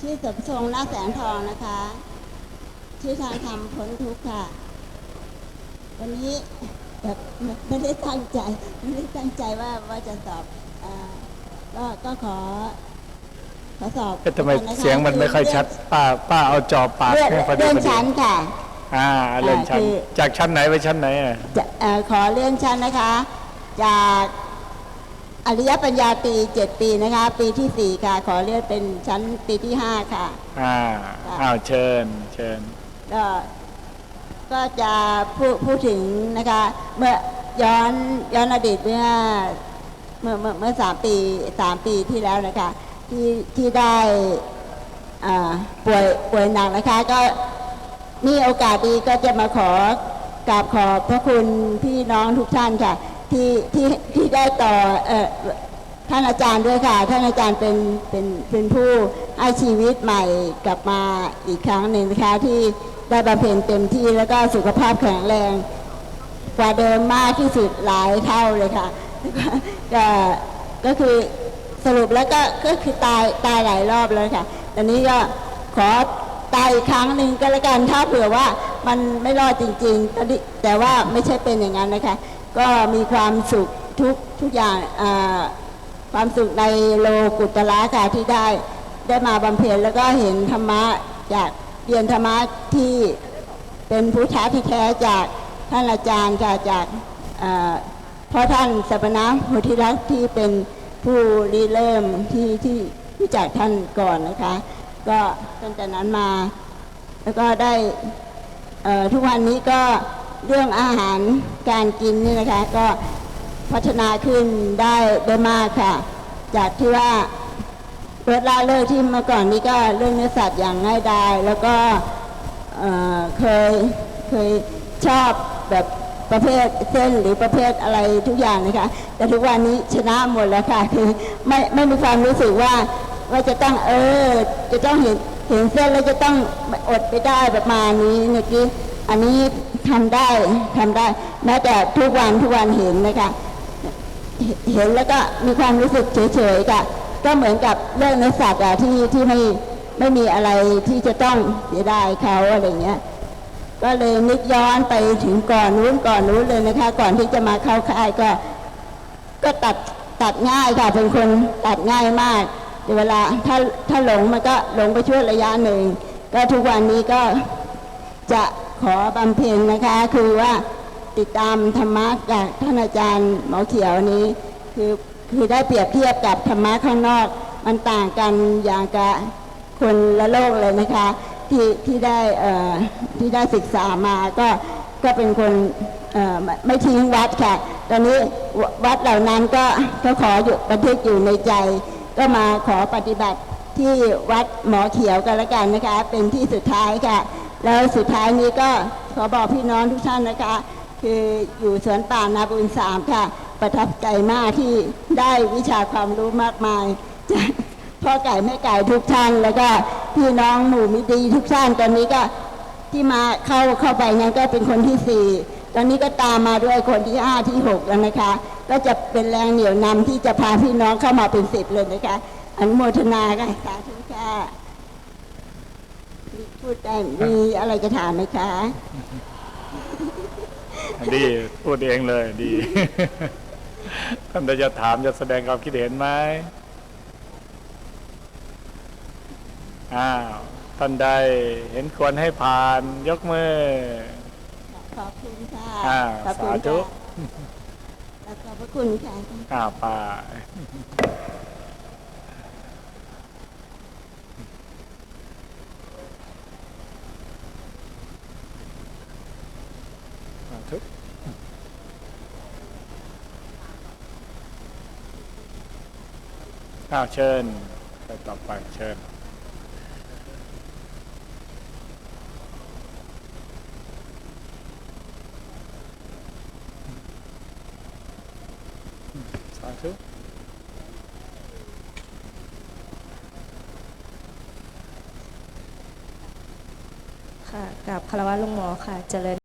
ชื่อสมทรงนาคแสงทองนะคะ ชื่อทางทำพ้นทุกข์ค่ะ วันนี้แบบไม่ได้ตั้งใจไม่ได้ตั้งใจว่าว่าจะสอบอาก็ก็ขอขอสอบเอ๊ะทำไมนะคะเสียงมันไม่ค่อยชัด ป้าป้าเอาจอปากเลื่อนให้พอดีเลื่อนพอดีชั้นค่ะ อ่าเลื่อนชั้นคือจากชั้นไหนไปชั้นไหนอะจะเอ่อขอเลื่อนชั้นนะคะ จาก อริยปัญญาตรีเจ็ดปีนะคะ ปีที่สี่ค่ะ ขอเลื่อนเป็นชั้นปีที่ห้าค่ะ อ่าอ้าวเชิญ เชิญ ก็ก็จะพูดพูดถึงนะคะ เมื่อย้อนย้อนอดีตเมื่อเมื่อเมื่อเมื่อสามปีสามปีที่แล้วนะคะ ที่ที่ได้อ่าป่วยป่วยหนักนะคะ ก็นี่โอกาสดีก็จะมาขอกราบขอบพระคุณพี่น้องทุกท่านค่ะ ที่ที่ที่ได้ต่อเอ่อท่านอาจารย์ด้วยค่ะ ท่านอาจารย์เป็นเป็นเป็นผู้ให้ชีวิตใหม่กลับมาอีกครั้งหนึ่งนะคะที่ได้บำเพ็ญเต็มที่แล้วก็สุขภาพแข็งแรง กว่าเดิมมากที่สุดหลายเท่าเลยค่ะก็ก็คือสรุปแล้วก็ก็คือตายตายหลายรอบแล้วค่ะตอนนี้ก็ขอตายอีกครั้งหนึ่งก็แล้วกันถ้าเผื่อว่ามันไม่รอดจริงๆแต่ว่าไม่ใช่เป็นอย่างนั้นนะคะ ก็มีความสุขทุกทุกอย่างความสุขในโลกุตละค่ะที่ได้ได้มาบำเพ็ญแล้วก็เห็นธรรมะจากเรียนธรรมะที่เป็นผู้ท้าที่แท้จากท่านอาจารย์ค่ะจากพ่อท่านสัปนะโพธิรักษ์ที่เป็นผู้ริเริ่มที่ที่รู้จักท่านก่อนนะคะ ก็ตั้งแต่นั้นมา แล้วก็ได้ทุกวันนี้ก็ เรื่องอาหารการกินนี่นะคะก็พัฒนาขึ้นได้ได้มากค่ะ จากที่ว่าลดละเลิกที่เมื่อก่อนนี้ก็เรื่องเนื้อสัตว์อย่างง่ายดายแล้วก็เเคยเคยชอบแบบประเภทเส้นหรือประเภทอะไรทุกอย่างนะคะ แต่ทุกวันนี้ชนะหมดแล้วค่ะคือไม่ไม่มีความรู้สึกว่าว่าจะต้องเออ จะต้องเห็นเห็นเส้นแล้วจะต้องอดไปได้ประมาณนี้เมื่อกี้อันนี้ ทำได้ทำได้ แม้แต่ทุกวันทุกวันเห็นนะคะเห็นแล้วก็มีความรู้สึกเฉยๆค่ะก็เหมือนกับเรื่องในสัตว์อะที่ที่ไม่ไม่มีอะไรที่จะต้องเสียดายเขาอะไรเงี้ยก็เลยนึกย้อนไปถึงก่อนนู้นก่อนนู้นเลยนะคะ ก่อนที่จะมาเข้าค่ายก็ ก็ตัดตัดง่ายค่ะเป็นคนตัดง่ายมากเวลาถ้าถ้าหลงมันก็หลงไปช่วงระยะหนึ่งก็ทุกวันนี้ก็จะ ขอบำเพ็ญนะคะ คือว่าติดตามธรรมะจากท่านอาจารย์หมอเขียวนี้ คือคือได้เปรียบเทียบกับธรรมะข้างนอก มันต่างกันอย่างกับคนละโลกเลยนะคะ ที่ที่ได้เอ่อที่ได้ศึกษามาก็ก็เป็นคนเอ่อไม่ทิ้งวัดค่ะ ตอนนี้ววัดเหล่านั้นก็ก็ขออยู่บันทึกอยู่ในใจ ก็มาขอปฏิบัติที่วัดหมอเขียวกันละกันนะคะ เป็นที่สุดท้ายค่ะ แล้วสุดท้ายนี้ก็ขอบอกพี่น้องทุกท่านนะคะ คืออยู่สวนป่านาบุญสามค่ะ ประทับใจมากที่ได้วิชาความรู้มากมายจากพ่อไก่แม่ไก่ทุกท่าน แล้วก็พี่น้องหมู่มิตรีทุกท่านตอนนี้ก็ที่มาเข้าเข้าไปนั้นก็เป็นคนที่สี่ตอนนี้ก็ตามมาด้วยคนที่ห้าที่หกแล้วนะคะ ก็จะเป็นแรงเหนี่ยวนำที่จะพาพี่น้องเข้ามาเป็นสิบเลยนะคะอนุโมทนาค่ะสาธุค่ะ พูดได้มีอะไรจะถามไหมคะ ดีพูดเองเลยดี ท่านใดจะถามจะแสดงความคิดเห็นไหมอ้าวท่านใดเห็นควรให้ผ่าน ยกมือ ขอบคุณค่ะอ่าขอบคุณสาธุค่ะขอบพระคุณค่ะอ้าวป่า สาธุอ้าวเชิญไปต่อไปเชิญสาธุค่ะกับคารวะลุงหมอค่ะ เจริญ